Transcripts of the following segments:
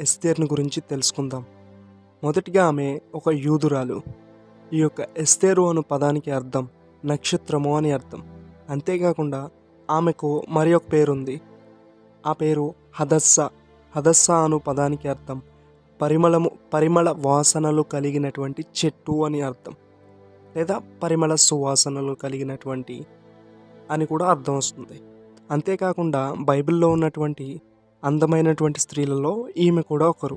ఎస్తేర్ను గురించి తెలుసుకుందాం. మొదటిగా ఆమె ఒక యూదురాలు. ఈ యొక్క ఎస్తేరు అను పదానికి అర్థం నక్షత్రము అని అర్థం. అంతేకాకుండా ఆమెకు మరి ఒక పేరుంది. ఆ పేరు హదస్స. హదస్స అను పదానికి అర్థం పరిమళము పరిమళ వాసనలు కలిగినటువంటి చెట్టు అని అర్థం. లేదా పరిమళ సువాసనలు కలిగినటువంటి అని కూడా అర్థం వస్తుంది. అంతేకాకుండా బైబిల్లో ఉన్నటువంటి అందమైనటువంటి స్త్రీలలో ఈమె కూడా ఒకరు.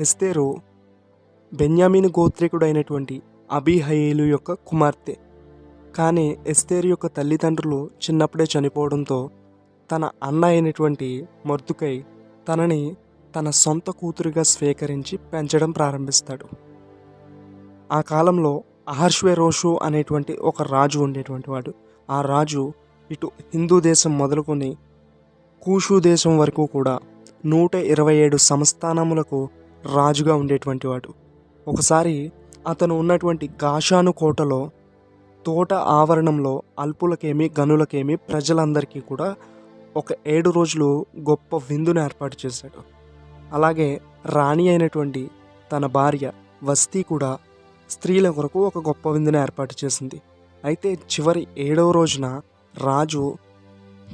ఎస్తేరు బెన్యామీన్ గోత్రికుడైనటువంటి అబిహయేలు యొక్క కుమార్తె. కానీ ఎస్తేరు యొక్క తల్లిదండ్రులు చిన్నప్పుడే చనిపోవడంతో తన అన్న అయినటువంటి మర్దుకై తనని తన సొంత కూతురుగా స్వీకరించి పెంచడం ప్రారంభిస్తాడు. ఆ కాలంలో అహర్ష్వేరోషు అనేటువంటి ఒక రాజు ఉండేటువంటి వాడు. ఆ రాజు ఇటు హిందూ దేశం మొదలుకొని కూషు దేశం వరకు కూడా నూట ఇరవై ఏడు సంస్థానములకు రాజుగా ఉండేటువంటి వాడు. ఒకసారి అతను ఉన్నటువంటి గాషాను కోటలో తోట ఆవరణంలో అల్పులకేమి గనులకేమి ప్రజలందరికీ కూడా ఒక ఏడు రోజులు గొప్ప విందును ఏర్పాటు చేశాడు. అలాగే రాణి అయినటువంటి తన భార్య వస్తీ కూడా స్త్రీల కొరకు ఒక గొప్ప విందును ఏర్పాటు చేసింది. అయితే చివరి ఏడవ రోజున రాజు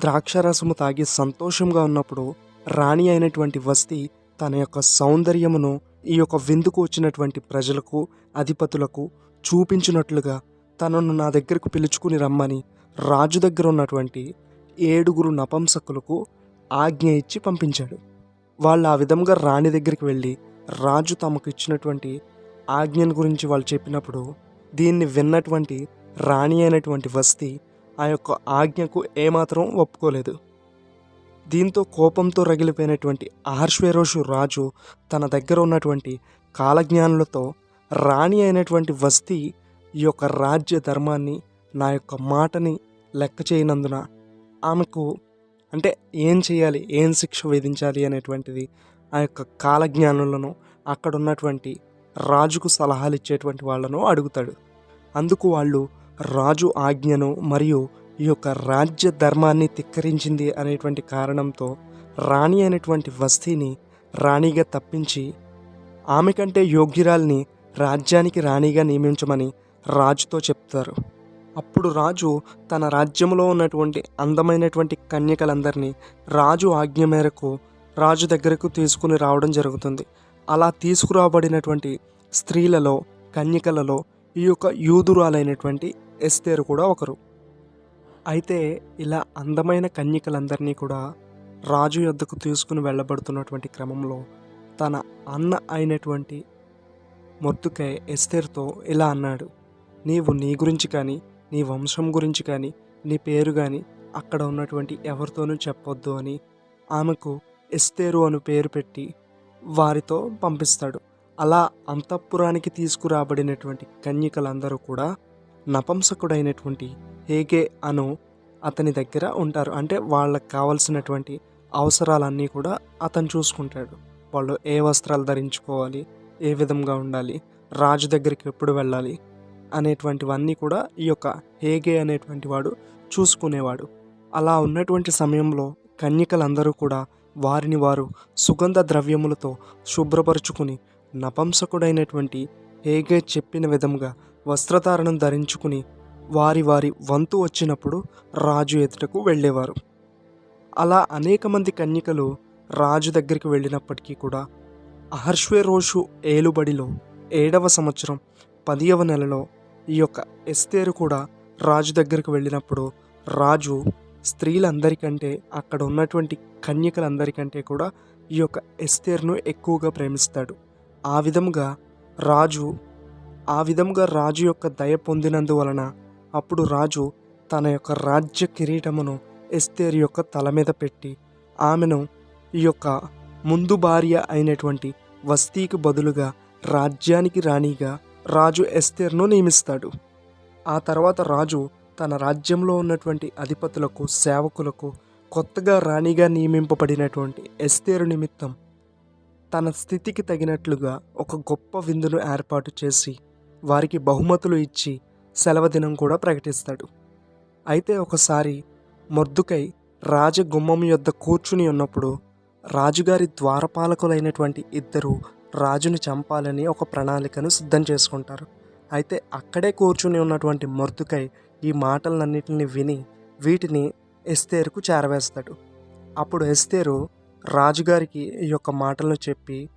ద్రాక్షరసము తాగి సంతోషంగా ఉన్నప్పుడు రాణి అయినటువంటి వస్తీ తన యొక్క సౌందర్యమును ఈ యొక్క విందుకు వచ్చినటువంటి ప్రజలకు అధిపతులకు చూపించినట్లుగా తనను నా దగ్గరకు పిలుచుకుని రమ్మని రాజు దగ్గర ఉన్నటువంటి ఏడుగురు నపంసకులకు ఆజ్ఞ ఇచ్చి పంపించాడు. వాళ్ళు ఆ విధంగా రాణి దగ్గరికి వెళ్ళి రాజు తమకు ఇచ్చినటువంటి ఆజ్ఞను గురించి వాళ్ళు చెప్పినప్పుడు దీన్ని విన్నటువంటి రాణి అయినటువంటి వస్తీ ఆ యొక్క ఆజ్ఞకు ఏమాత్రం ఒప్పుకోలేదు. దీంతో కోపంతో రగిలిపోయినటువంటి ఆహర్ష్వేరోషు రాజు తన దగ్గర ఉన్నటువంటి కాలజ్ఞానులతో రాణి అయినటువంటి వస్తీ ఈ యొక్క రాజ్య ధర్మాన్ని నా యొక్క మాటని లెక్క చేయనందున ఆమెకు అంటే ఏం చేయాలి ఏం శిక్ష విధించాలి అనేటువంటిది ఆ యొక్క కాలజ్ఞానులను అక్కడ ఉన్నటువంటి రాజుకు సలహాలు ఇచ్చేటువంటి వాళ్ళను అడుగుతాడు. అందుకు వాళ్ళు రాజు ఆజ్ఞను మరియు ఈ యొక్క రాజ్య ధర్మాన్ని తిక్కరించింది అనేటువంటి కారణంతో రాణి అనేటువంటి వస్తీని రాణిగా తప్పించి ఆమె కంటే యోగ్యురాల్ని రాజ్యానికి రాణిగా నియమించమని రాజుతో చెప్తారు. అప్పుడు రాజు తన రాజ్యంలో ఉన్నటువంటి అందమైనటువంటి కన్యకలందరినీ రాజు ఆజ్ఞ మేరకు రాజు దగ్గరకు తీసుకుని రావడం జరుగుతుంది. అలా తీసుకురాబడినటువంటి స్త్రీలలో కన్యకలలో ఈ యొక్క యూదురాలైనటువంటి ఎస్తేరు కూడా ఒకరు. అయితే ఇలా అందమైన కన్యకలందరినీ కూడా రాజు యొద్దకు తీసుకుని వెళ్ళబడుతున్నటువంటి క్రమంలో తన అన్న అయినటువంటి మొత్తుకై ఎస్తేర్తో ఇలా అన్నాడు నీవు నీ గురించి కానీ నీ వంశం గురించి కానీ నీ పేరు కానీ అక్కడ ఉన్నటువంటి ఎవరితోనూ చెప్పొద్దు అని ఆమెకు ఎస్తేరు అను పేరు పెట్టి వారితో పంపిస్తాడు. అలా అంతఃపురానికి తీసుకురాబడినటువంటి కన్యకలందరూ కూడా నపంసకుడైనటువంటి హేగే అను అతని దగ్గర ఉంటారు. అంటే వాళ్ళకి కావలసినటువంటి అవసరాలన్నీ కూడా అతను చూసుకుంటాడు. వాళ్ళు ఏ వస్త్రాలు ధరించుకోవాలి ఏ విధంగా ఉండాలి రాజు దగ్గరికి ఎప్పుడు వెళ్ళాలి అనేటువంటివన్నీ కూడా ఈ యొక్క హేగే అనేటువంటి వాడు చూసుకునేవాడు. అలా ఉన్నటువంటి సమయంలో కన్యకలందరూ కూడా వారిని వారు సుగంధ ద్రవ్యములతో శుభ్రపరుచుకుని నపంసకుడైనటువంటి హేగే చెప్పిన విధంగా వస్త్రధారణం ధరించుకుని వారి వారి వంతు వచ్చినప్పుడు రాజు ఎదుటకు వెళ్ళేవారు. అలా అనేక మంది కన్యకలు రాజు దగ్గరికి వెళ్ళినప్పటికీ కూడా అహర్ష్వేరోషు ఏలుబడిలో ఏడవ సంవత్సరం పదియవ నెలలో ఈ యొక్క ఎస్తేరు కూడా రాజు దగ్గరికి వెళ్ళినప్పుడు రాజు స్త్రీలందరికంటే అక్కడ ఉన్నటువంటి కన్యకలందరికంటే కూడా ఈ యొక్క ఎస్తేర్ను ఎక్కువగా ప్రేమిస్తాడు. ఆ విధముగా రాజు ఆ విధముగా రాజు యొక్క దయ పొందినందువలన అప్పుడు రాజు తన యొక్క రాజ్య కిరీటమును ఎస్తేర్ యొక్క తల మీద పెట్టి ఆమెను ఈ యొక్క ముందు భార్య అయినటువంటి వస్తీకి బదులుగా రాజ్యానికి రాణిగా రాజు ఎస్తేర్ను నియమిస్తాడు. ఆ తర్వాత రాజు తన రాజ్యంలో ఉన్నటువంటి అధిపతులకు సేవకులకు కొత్తగా రాణిగా నియమింపబడినటువంటి ఎస్తేరు నిమిత్తం తన స్థితికి తగినట్లుగా ఒక గొప్ప విందును ఏర్పాటు చేసి వారికి బహుమతులు ఇచ్చి సెలవుదినం కూడా ప్రకటిస్తాడు. అయితే ఒకసారి మొద్దుకై రాజగుమ్మం యొద్ద కూర్చుని ఉన్నప్పుడు రాజుగారి ద్వారపాలకులైనటువంటి ఇద్దరు రాజుని చంపాలని ఒక ప్రణాళికను సిద్ధం చేసుకుంటారు. అయితే అక్కడే కూర్చుని ఉన్నటువంటి మొర్దుకై ఈ మాటలన్నిటిని విని వీటిని ఎస్తేరుకు చేరవేస్తాడు. అప్పుడు ఎస్తేరు రాజుగారికి ఈ యొక్క మాటలను చెప్పి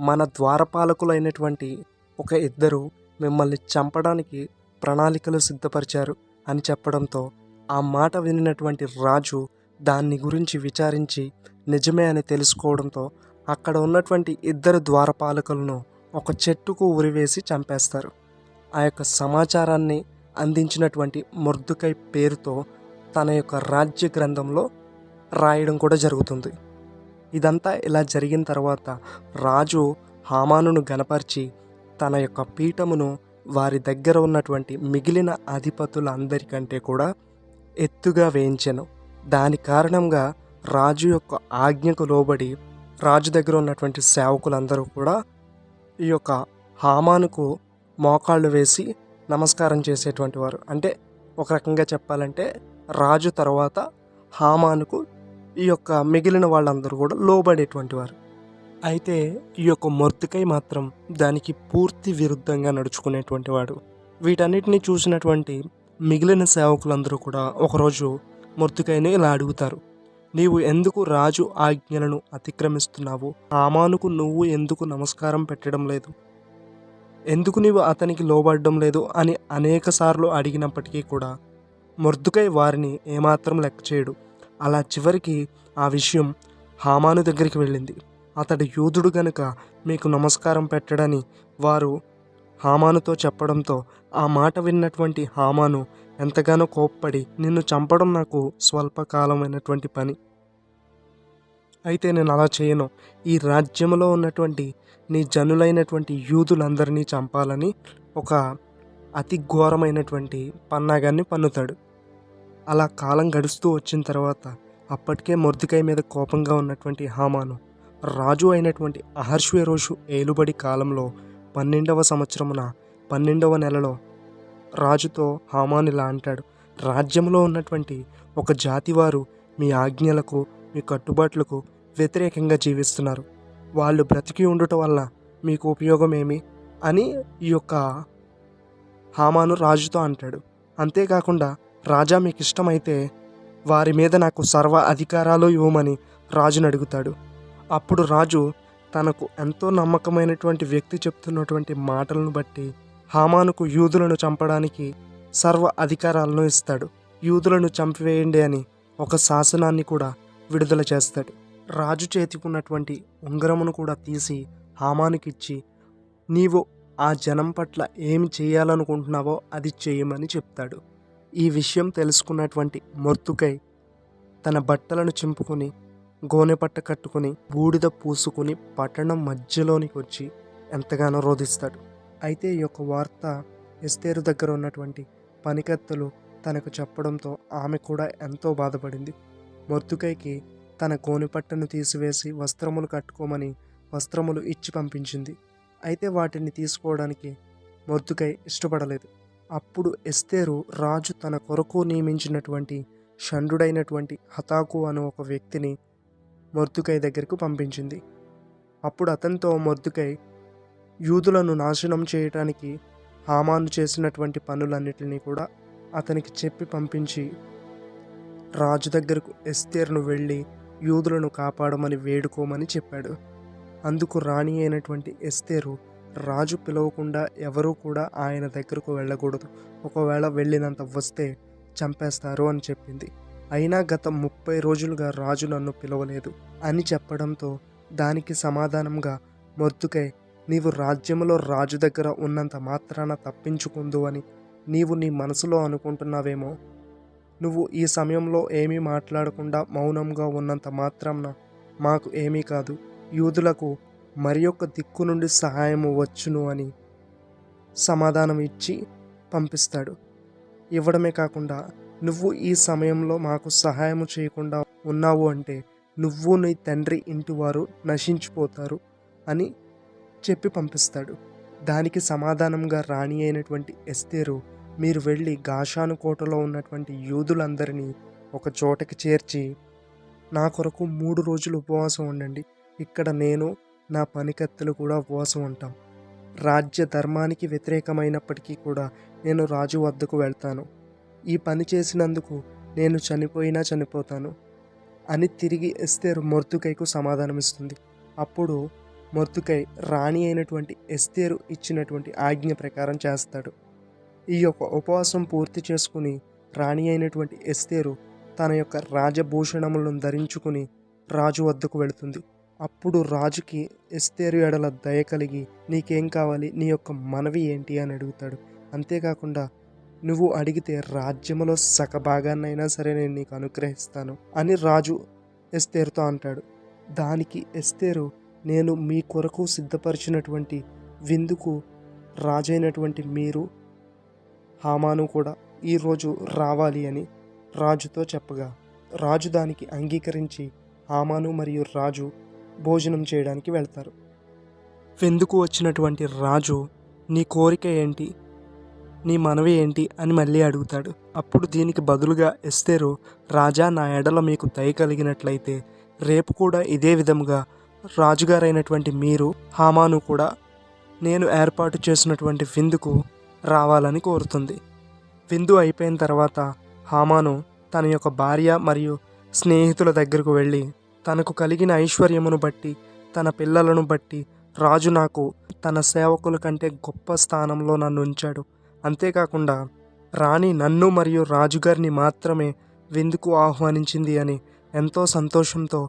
మన ద్వారపాలకులైనటువంటి ఒక ఇద్దరు మిమ్మల్ని చంపడానికి ప్రణాళికలు సిద్ధపరిచారు అని చెప్పడంతో ఆ మాట వినినటువంటి రాజు దాన్ని గురించి విచారించి నిజమే అని తెలుసుకోవడంతో అక్కడ ఉన్నటువంటి ఇద్దరు ద్వారపాలకులను ఒక చెట్టుకు ఉరివేసి చంపేస్తారు. ఆ యొక్క సమాచారాన్ని అందించినటువంటి మొర్దుకై పేరుతో తన యొక్క రాజ్య గ్రంథంలో రాయడం కూడా జరుగుతుంది. ఇదంతా ఇలా జరిగిన తర్వాత రాజు హామానును గనపరిచి తన యొక్క పీఠమును వారి దగ్గర ఉన్నటువంటి మిగిలిన అధిపతులందరికంటే కూడా ఎత్తుగా వేయించెను. దాని కారణంగా రాజు యొక్క ఆజ్ఞకు లోబడి రాజు దగ్గర ఉన్నటువంటి సేవకులందరూ కూడా ఈ యొక్క హామానుకు మోకాళ్ళు వేసి నమస్కారం చేసేటువంటి వారు. అంటే ఒక రకంగా చెప్పాలంటే రాజు తర్వాత హామానుకు ఈ యొక్క మిగిలిన వాళ్ళందరూ కూడా లోబడేటువంటి వారు. అయితే ఈ యొక్క మొర్తికై మాత్రం దానికి పూర్తి విరుద్ధంగా నడుచుకునేటువంటి వాడు. వీటన్నిటిని చూసినటువంటి మిగిలిన సేవకులందరూ కూడా ఒకరోజు మొర్తికైని ఇలా అడుగుతారు. నీవు ఎందుకు రాజు ఆజ్ఞలను అతిక్రమిస్తున్నావు? ఆమానుకు నువ్వు ఎందుకు నమస్కారం పెట్టడం లేదు? ఎందుకు నీవు అతనికి లోబడడం లేదు? అని అనేక సార్లు అడిగినప్పటికీ కూడా మొర్దుకై వారిని ఏమాత్రం లెక్క చేయడు అలా చివరికి ఆ విషయం హామాను దగ్గరికి వెళ్ళింది. అతడు యూదుడు గనుక మీకు నమస్కారం పెట్టడని వారు హామానుతో చెప్పడంతో ఆ మాట విన్నటువంటి హామాను ఎంతగానో కోప్పడి నిన్ను చంపడం నాకు స్వల్పకాలమైనటువంటి పని. అయితే నేను అలా చేయను. ఈ రాజ్యంలో ఉన్నటువంటి నీ జనులైనటువంటి యూదులందరినీ చంపాలని ఒక అతి ఘోరమైనటువంటి పన్నాగాన్ని పన్నుతాడు. అలా కాలం గడుస్తూ వచ్చిన తర్వాత అప్పటికే మొర్దికాయ మీద కోపంగా ఉన్నటువంటి హామాను రాజు అయినటువంటి అహర్ష్వేరోషు ఏలుబడి కాలంలో పన్నెండవ సంవత్సరమున పన్నెండవ నెలలో రాజుతో హామాన్ ఇలా అంటాడు రాజ్యంలో ఉన్నటువంటి ఒక జాతి వారు మీ ఆజ్ఞలకు మీ కట్టుబాట్లకు వ్యతిరేకంగా జీవిస్తున్నారు. వాళ్ళు బ్రతికి ఉండటం వల్ల మీకు ఉపయోగం ఏమి అని ఈ యొక్క హామాను రాజుతో అంటాడు. అంతేకాకుండా రాజా మీకు ఇష్టమైతే వారి మీద నాకు సర్వ అధికారాలు ఇవ్వమని రాజును అడుగుతాడు. అప్పుడు రాజు తనకు ఎంతో నమ్మకమైనటువంటి వ్యక్తి చెప్తున్నటువంటి మాటలను బట్టి హామానుకు యూదులను చంపడానికి సర్వ అధికారాలను ఇస్తాడు. యూదులను చంపివేయండి అని ఒక శాసనాన్ని కూడా విడుదల చేస్తాడు. రాజు చేతికున్నటువంటి ఉంగరమును కూడా తీసి హామానికిచ్చి నీవు ఆ జనం పట్ల ఏమి చేయాలనుకుంటున్నావో అది చేయమని చెప్తాడు. ఈ విషయం తెలుసుకున్నటువంటి మొత్తుకై తన బట్టలను చింపుకొని గోనెపట్ట కట్టుకుని బూడిద పూసుకుని పట్టణం మధ్యలోనికి వచ్చి ఎంతగానో రోధిస్తాడు. అయితే ఈ యొక్క వార్త ఎస్తేరు దగ్గర ఉన్నటువంటి పనికత్తలు తనకు చెప్పడంతో ఆమె కూడా ఎంతో బాధపడింది. మొర్తుకైకి తన గోనెపట్టను తీసివేసి వస్త్రములు కట్టుకోమని వస్త్రములు ఇచ్చి పంపించింది. అయితే వాటిని తీసుకోవడానికి మొర్దుకై ఇష్టపడలేదు. అప్పుడు ఎస్తేరు రాజు తన కొరకు నియమించినటువంటి షండుడైనటువంటి హతాకు అనే ఒక వ్యక్తిని మొర్దుకై దగ్గరకు పంపించింది. అప్పుడు అతనితో మొర్దుకై యూదులను నాశనం చేయటానికి హామాను చేసినటువంటి పనులన్నిటినీ కూడా అతనికి చెప్పి పంపించి రాజు దగ్గరకు ఎస్తేర్ను వెళ్ళి యూదులను కాపాడమని వేడుకోమని చెప్పాడు. అందుకు రాణి అయినటువంటి ఎస్తేరు రాజు పిలవకుండా ఎవరూ కూడా ఆయన దగ్గరకు వెళ్ళకూడదు. ఒకవేళ వెళ్ళినంత వస్తే చంపేస్తారు అని చెప్పింది. అయినా గత ముప్పై రోజులుగా రాజు నన్ను పిలవలేదు అని చెప్పడంతో దానికి సమాధానంగా మొద్దుకై నీవు రాజ్యంలో రాజు దగ్గర ఉన్నంత మాత్రాన తప్పించుకుందు అని నీవు నీ మనసులో అనుకుంటున్నావేమో. నువ్వు ఈ సమయంలో ఏమీ మాట్లాడకుండా మౌనంగా ఉన్నంత మాత్రాన మాకు ఏమీ కాదు. యూదులకు మరి యొక్క దిక్కు నుండి సహాయము వచ్చును అని సమాధానం ఇచ్చి పంపిస్తాడు. ఇవ్వడమే కాకుండా నువ్వు ఈ సమయంలో మాకు సహాయం చేయకుండా ఉన్నావు అంటే నువ్వు నీ తండ్రి ఇంటి వారు నశించిపోతారు అని చెప్పి పంపిస్తాడు. దానికి సమాధానంగా రాణి అయినటువంటి ఎస్తేరు మీరు వెళ్ళి గాషాను కోటలో ఉన్నటువంటి యూదులందరినీ ఒక చోటకి చేర్చి నా కొరకు మూడు రోజులు ఉపవాసం ఉండండి. ఇక్కడ నేను నా పనికత్తెలు కూడా ఉపవాసం ఉంటాం. రాజ్య ధర్మానికి వ్యతిరేకమైనప్పటికీ కూడా నేను రాజు వద్దకు వెళ్తాను. ఈ పని చేసినందుకు నేను చనిపోయినా చనిపోతాను. అని తిరిగి ఎస్తేరు మొర్తుకైకు సమాధానమిస్తుంది. అప్పుడు మొర్తుకై రాణి అయినటువంటి ఎస్తేరు ఇచ్చినటువంటి ఆజ్ఞ ప్రకారం చేస్తాడు. ఈ యొక్క ఉపవాసం పూర్తి చేసుకుని రాణి అయినటువంటి ఎస్తేరు తన యొక్క రాజభూషణములను ధరించుకుని రాజు వద్దకు వెళుతుంది. అప్పుడు రాజుకి ఎస్తేరు ఎడల దయ కలిగి నీకేం కావాలి? నీ యొక్క మనవి ఏంటి? అని అడుగుతాడు. అంతేకాకుండా నువ్వు అడిగితే రాజ్యములో సగభాగాన్నైనా సరే నేను నీకు అనుగ్రహిస్తాను అని రాజు ఎస్తేరుతో అంటాడు. దానికి ఎస్తేరు నేను మీ కొరకు సిద్ధపరిచినటువంటి విందుకు రాజైనటువంటి మీరు హామాను కూడా ఈరోజు రావాలి అని రాజుతో చెప్పగా రాజు దానికి అంగీకరించి హామాను మరియు రాజు భోజనం చేయడానికి వెళ్తారు. విందుకు వచ్చినటువంటి రాజు నీ కోరిక ఏంటి? నీ మనవి ఏంటి? అని మళ్ళీ అడుగుతాడు. అప్పుడు దీనికి బదులుగా ఎస్తేరు రాజా నా ఎడల మీకు దయ కలిగినట్లయితే రేపు కూడా ఇదే విధముగా రాజుగారైనటువంటి మీరు హామాను కూడా నేను ఏర్పాటు చేసినటువంటి విందుకు రావాలని కోరుతుంది. విందు అయిపోయిన తర్వాత హామాను తన యొక్క భార్య మరియు స్నేహితుల దగ్గరకు వెళ్ళి తనకు కలిగిన ఐశ్వర్యమును బట్టి తన పిల్లలను బట్టి రాజు నాకు తన సేవకుల కంటే గొప్ప స్థానంలో నన్ను ఉంచాడు. అంతేకాకుండా రాణి నన్ను మరియు రాజుగారిని మాత్రమే విందుకు ఆహ్వానించింది అని ఎంతో సంతోషంతో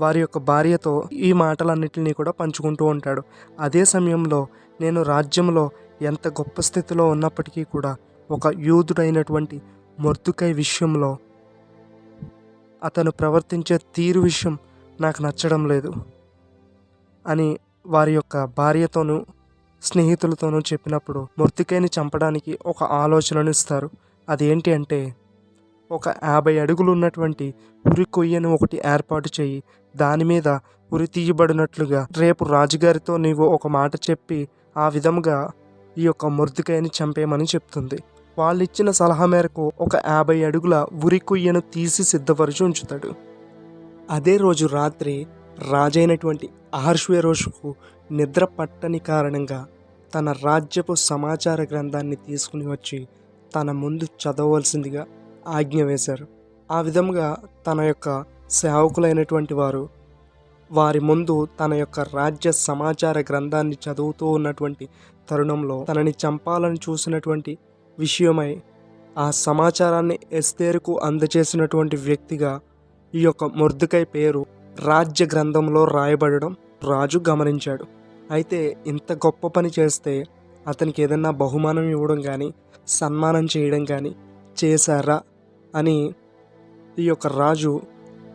వారి యొక్క భార్యతో ఈ మాటలన్నింటినీ కూడా పంచుకుంటూ ఉంటాడు. అదే సమయంలో నేను రాజ్యంలో ఎంత గొప్ప స్థితిలో ఉన్నప్పటికీ కూడా ఒక యూదుడైనటువంటి మొర్దుకై విషయంలో అతను ప్రవర్తించే తీరు విషయం నాకు నచ్చడం లేదు అని వారి యొక్క భార్యతోనూ స్నేహితులతోనూ చెప్పినప్పుడు మృతికైని చంపడానికి ఒక ఆలోచనను ఇస్తారు. అదేంటి అంటే ఒక యాభై అడుగులు ఉన్నటువంటి ఉరి కొయ్యను ఒకటి ఏర్పాటు చేయి. దాని మీద ఉరి తీయబడినట్లుగా రేపు రాజుగారితో నీవు ఒక మాట చెప్పి ఆ విధముగా ఈ యొక్క మృతికైని చంపేయమని చెప్తుంది. వాళ్ళు ఇచ్చిన సలహా మేరకు ఒక యాభై అడుగుల ఉరి కొయ్యను తీసి సిద్ధపరిచి ఉంచుతాడు. అదే రోజు రాత్రి రాజైనటువంటి అహర్షవేరోషుకు నిద్ర పట్టని కారణంగా తన రాజ్యపు సమాచార గ్రంథాన్ని తీసుకుని వచ్చి తన ముందు చదవవలసిందిగా ఆజ్ఞ వేశారు. ఆ విధముగా తన యొక్క సేవకులైనటువంటి వారు వారి ముందు తన యొక్క రాజ్య సమాచార గ్రంథాన్ని చదువుతూ ఉన్నటువంటి తరుణంలో తనని చంపాలని చూసినటువంటి విషయమై ఆ సమాచారాన్ని ఎస్తేరుకు అందజేసినటువంటి వ్యక్తిగా ఈ యొక్క మొర్దుకై పేరు రాజ్య గ్రంథంలో రాయబడడం రాజు గమనించాడు. అయితే ఇంత గొప్ప పని చేస్తే అతనికి ఏదన్నా బహుమానం ఇవ్వడం కానీ సన్మానం చేయడం కానీ చేశారా అని ఈ యొక్క రాజు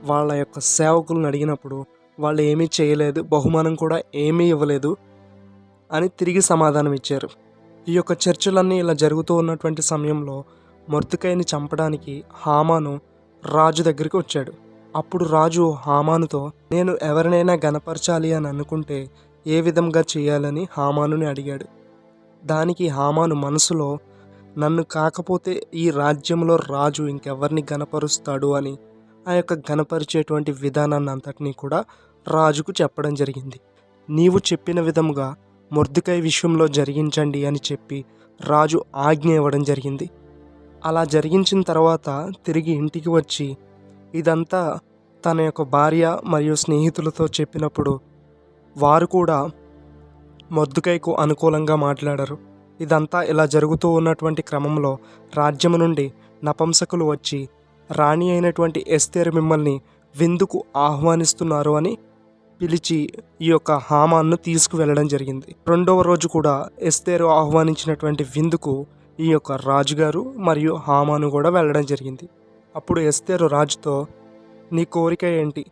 వాళ్ళ యొక్క సేవకులను అడిగినప్పుడు వాళ్ళు ఏమీ చేయలేదు బహుమానం కూడా ఏమీ ఇవ్వలేదు అని తిరిగి సమాధానం ఇచ్చారు ఈ యొక్క చర్చలన్నీ ఇలా జరుగుతూ ఉన్నటువంటి సమయంలో మొర్తుకైని చంపడానికి హామాను రాజు దగ్గరికి వచ్చాడు. అప్పుడు రాజు హామానుతో నేను ఎవరినైనా గనపరచాలి అని అనుకుంటే ఏ విధంగా చేయాలని హామానుని అడిగాడు. దానికి హామాను మనసులో నన్ను కాకపోతే ఈ రాజ్యంలో రాజు ఇంకెవరిని గనపరుస్తాడు అని ఆ యొక్క గనపరిచేటువంటి విధానాన్ని అంతటినీ కూడా రాజుకు చెప్పడం జరిగింది. నీవు చెప్పిన విధముగా మొర్దుకై విషయంలో జరిగించండి అని చెప్పి రాజు ఆజ్ఞ ఇవ్వడం జరిగింది. అలా జరిగించిన తర్వాత తిరిగి ఇంటికి వచ్చి ఇదంతా తన యొక్క భార్య మరియు స్నేహితులతో చెప్పినప్పుడు వారు కూడా మొద్దుకైకు అనుకూలంగా మాట్లాడరు. ఇదంతా ఇలా జరుగుతూ ఉన్నటువంటి క్రమంలో రాజ్యము నుండి నపంసకులు వచ్చి రాణి అయినటువంటి ఎస్తేరు మిమ్మల్ని విందుకు ఆహ్వానిస్తున్నారు అని పిలిచి ఈ యొక్క హామాన్ను తీసుకువెళ్ళడం జరిగింది. రెండవ రోజు కూడా ఎస్తేరు ఆహ్వానించినటువంటి విందుకు ఈ యొక్క రాజుగారు మరియు హామాను కూడా వెళ్ళడం జరిగింది. అప్పుడు ఎస్తేరు రాజుతో నీ కోరిక ఏంటి?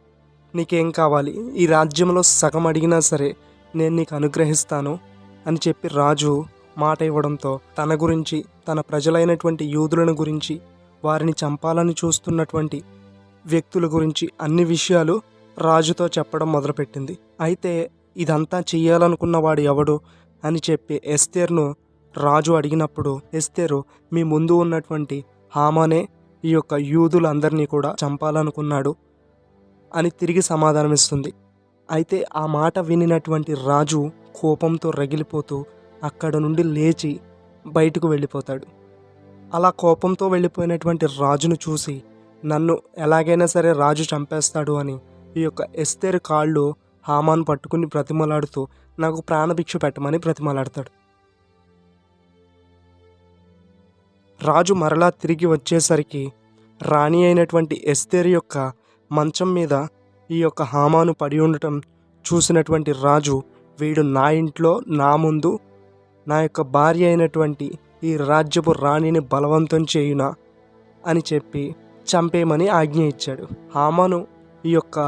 నీకేం కావాలి? ఈ రాజ్యంలో సగం అడిగినా సరే నేను నీకు అనుగ్రహిస్తాను అని చెప్పి రాజు మాట ఇవ్వడంతో తన గురించి తన ప్రజలైనటువంటి యూదులను గురించి వారిని చంపాలని చూస్తున్నటువంటి వ్యక్తుల గురించి అన్ని విషయాలు రాజుతో చెప్పడం మొదలుపెట్టింది. అయితే ఇదంతా చెయ్యాలనుకున్నవాడు ఎవడు? అని చెప్పి ఎస్తేర్ను రాజు అడిగినప్పుడు ఎస్తేరు మీ ముందు ఉన్నటువంటి హామానే ఈ యొక్క యూదులందరినీ కూడా చంపాలనుకున్నాడు అని తిరిగి సమాధానమిస్తుంది. అయితే ఆ మాట వినినటువంటి రాజు కోపంతో రగిలిపోతూ అక్కడ నుండి లేచి బయటకు వెళ్ళిపోతాడు. అలా కోపంతో వెళ్ళిపోయినటువంటి రాజును చూసి నన్ను ఎలాగైనా సరే రాజు చంపేస్తాడు అని ఈ యొక్క ఎస్తేరు కాళ్ళు హామాను పట్టుకుని ప్రతిమలాడుతూ నాకు ప్రాణభిక్ష పెట్టమని ప్రతిమలాడతాడు రాజు మరలా తిరిగి వచ్చేసరికి రాణి అయినటువంటి ఎస్తేరు యొక్క మంచం మీద ఈ యొక్క హామాను పడి ఉండటం చూసినటువంటి రాజు వీడు నా ఇంట్లో నా ముందు నా యొక్క భార్య అయినటువంటి ఈ రాజ్యపు రాణిని బలవంతం చేయునా అని చెప్పి చంపేయమని ఆజ్ఞ ఇచ్చాడు. హామాను ఈ యొక్క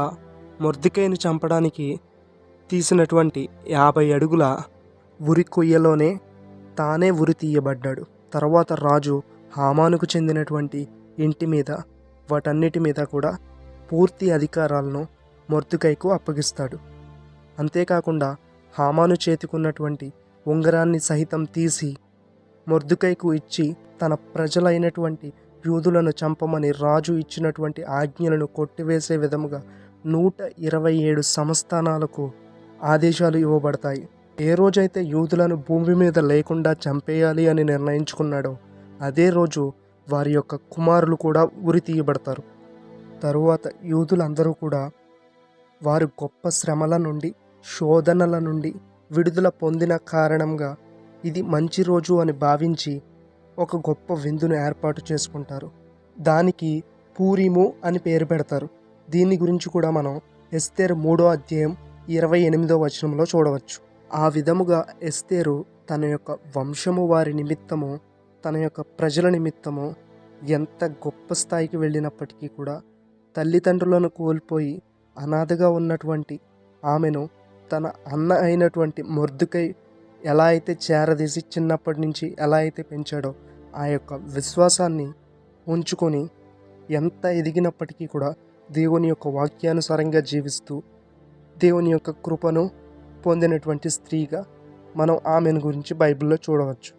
మొర్దికైని చంపడానికి తీసినటువంటి యాభై అడుగుల ఉరి కొయ్యలోనే తానే ఉరి తీయబడ్డాడు. తర్వాత రాజు హామానుకు చెందినటువంటి ఇంటి మీద వాటన్నిటి మీద కూడా పూర్తి అధికారాలను మొర్దుకైకు అప్పగిస్తాడు. అంతేకాకుండా హామాను చేతికున్నటువంటి ఉంగరాన్ని సహితం తీసి మొర్దుకైకు ఇచ్చి తన ప్రజలైనటువంటి యూదులను చంపమని రాజు ఇచ్చినటువంటి ఆజ్ఞలను కొట్టివేసే విధముగా నూట ఇరవై ఏడు సంస్థానాలకు ఆదేశాలు ఇవ్వబడతాయి. ఏ రోజైతే యూదులను భూమి మీద లేకుండా చంపేయాలి అని నిర్ణయించుకున్నాడో అదే రోజు వారి యొక్క కుమారులు కూడా ఉరి తీయబడతారు. తరువాత యూదులందరూ కూడా వారు గొప్ప శ్రమల నుండి శోధనల నుండి విడుదల పొందిన కారణంగా ఇది మంచి రోజు అని భావించి ఒక గొప్ప విందును ఏర్పాటు చేసుకుంటారు. దానికి పూరిము అని పేరు పెడతారు. దీని గురించి కూడా మనం ఎస్తేరు మూడో అధ్యాయం ఇరవై ఎనిమిదో వచనంలో చూడవచ్చు. ఆ విధముగా ఎస్తేరు తన యొక్క వంశము వారి నిమిత్తము తన యొక్క ప్రజల నిమిత్తము ఎంత గొప్ప స్థాయికి వెళ్ళినప్పటికీ కూడా తల్లిదండ్రులను కోల్పోయి అనాథగా ఉన్నటువంటి ఆమెను తన అన్న అయినటువంటి మొర్దుకై ఎలా అయితే చేరదీసి చిన్నప్పటి నుంచి ఎలా అయితే పెంచాడో ఆ యొక్క విశ్వాసాన్ని ఉంచుకొని ఎంత ఎదిగినప్పటికీ కూడా దేవుని యొక్క వాక్యానుసారంగా జీవిస్తూ దేవుని యొక్క కృపను పొందినటువంటి స్త్రీగా మనం ఆమెను గురించి బైబిల్లో చూడవచ్చు.